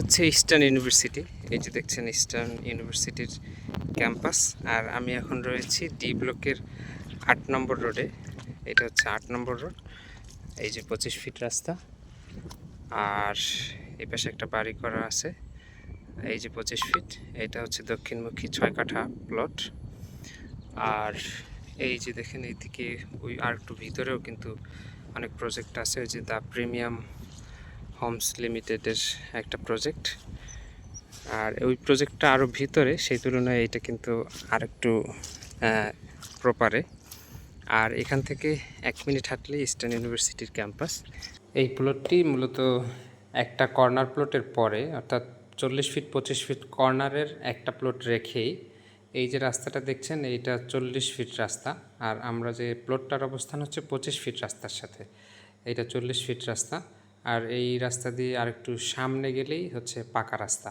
হচ্ছে eastern university এই যে দেখছেন ইস্টার্ন ইউনিভার্সিটির ক্যাম্পাস আর আমি এখন রয়েছি ডি ব্লকের আট নম্বর রোডে এটা হচ্ছে আট নম্বর রোড এই যে পঁচিশ ফিট রাস্তা। আর এই পাশে একটা বাড়ি করা আছে, এই যে পঁচিশ ফিট এটা হচ্ছে দক্ষিণমুখী ছয় কাঠা প্লট আর এই যে দেখেন, এইদিকে ওই আর একটু ভিতরেও কিন্তু অনেক প্রজেক্ট আছে, ওই যে দ্য প্রিমিয়াম হোমস লিমিটেডের একটা প্রজেক্ট। আর ওই প্রজেক্টটা আরও ভিতরে, সেই তুলনায় এটা কিন্তু আর একটু প্রপারে আর এখান থেকে এক মিনিট হাঁটলে ইস্টার্ন ইউনিভার্সিটির ক্যাম্পাস এই প্লটটি মূলত একটা কর্নার প্লটের পরে, অর্থাৎ চল্লিশ ফিট পঁচিশ ফিট কর্নারের একটা প্লট রেখেই এই যে রাস্তাটা দেখছেন, এইটা চল্লিশ ফিট রাস্তা। আর আমরা যে প্লটটার অবস্থান হচ্ছে পঁচিশ ফিট রাস্তার সাথে। এইটা চল্লিশ ফিট রাস্তা। আর এই রাস্তা দিয়ে আরেকটু সামনে গেলেই হচ্ছে পাকা রাস্তা।